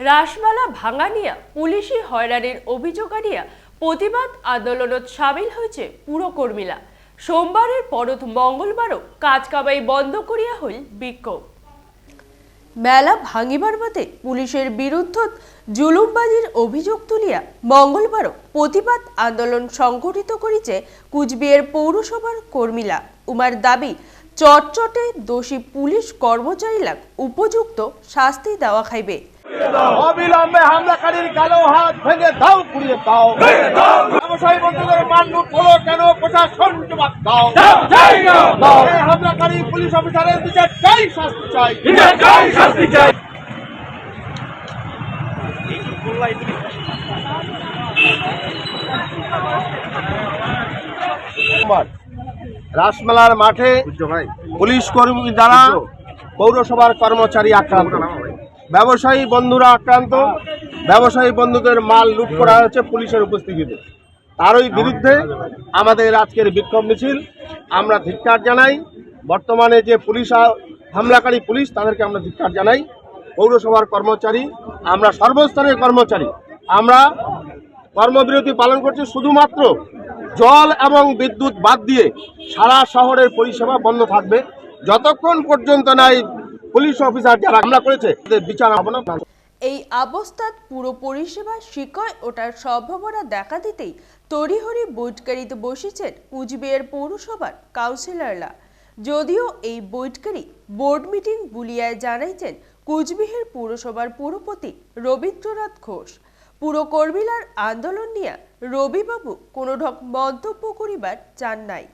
রাসমালা ভাঙা নিয়া পুলিশি হয়রানির অভিযোগ আনিয়া প্রতিবাদ আন্দোলনত সামিল হয়েছে পুরো কর্মীরা। সোমবারের পরত মঙ্গলবারও কাজ কামাই বন্ধ করিয়া হইল বিক্ষোভ। মেলা ভাঙিবার মতে পুলিশের বিরুদ্ধ জুলুমবাজির অভিযোগ তুলিয়া মঙ্গলবারও প্রতিবাদ আন্দোলন সংগঠিত করিছে কুচবিহার পৌরসভার কর্মীরা। উমার দাবি, চটচটে দোষী পুলিশ কর্মচারীরা উপযুক্ত শাস্তি দেওয়া খাইবে। অবিলম্বে হামলাকারীর কালো হাত ভেঙে দাও পুড়িয়ে দাও। ব্যবসায়ী বন্ধুদের মান লুট হলো কেন? প্রশাসন জবাব দাও। হামলাকারী পুলিশ অফিসারের বিচার চাই শাস্তি চাই। সোমবার রাসমেলার মাঠে পুলিশ কর্মী দ্বারা পৌরসভার কর্মচারী আক্রান্ত। ব্যবসায়ী বন্ধুরা আক্রান্ত। ব্যবসায়ী বন্ধুদের মাল লুট করা হয়েছে পুলিশের উপস্থিতিতে। তারই বিরুদ্ধে আমাদের আজকের বিক্ষোভ মিছিল। আমরা ধিক্কার জানাই। বর্তমানে যে পুলিশ হামলাকারী পুলিশ, তাদেরকে আমরা ধিক্কার জানাই। পৌরসভার কর্মচারী, আমরা সর্বস্তরের কর্মচারী। আমরা কর্মবিরতি পালন করছি শুধুমাত্র জল এবং বিদ্যুৎ বাদ দিয়ে সারা শহরের পরিষেবা বন্ধ থাকবে। যতক্ষণ পর্যন্ত নাই পুলিশ অফিসার যারা হামলা করেছে বিচার হবে না। এই অবস্থাত পুরো পরিষেবা শিকয় ওঠার সম্ভাবনা দেখা দিতেই তড়িহড়ি বৈঠকারিতে বসেছেন কুচবিহার পৌরসভার কাউন্সিলররা। যদিও এই বৈঠকারি বোর্ড মিটিং বুলিয়ায় জানাইছেন কুচবিহার পৌরসভার পুরপতি রবীন্দ্রনাথ ঘোষ। পুরো কর্মীলার আন্দোলন নিয়ে রবিবাবু কোনো ঢক মন্তব্য করিবার চান নাই।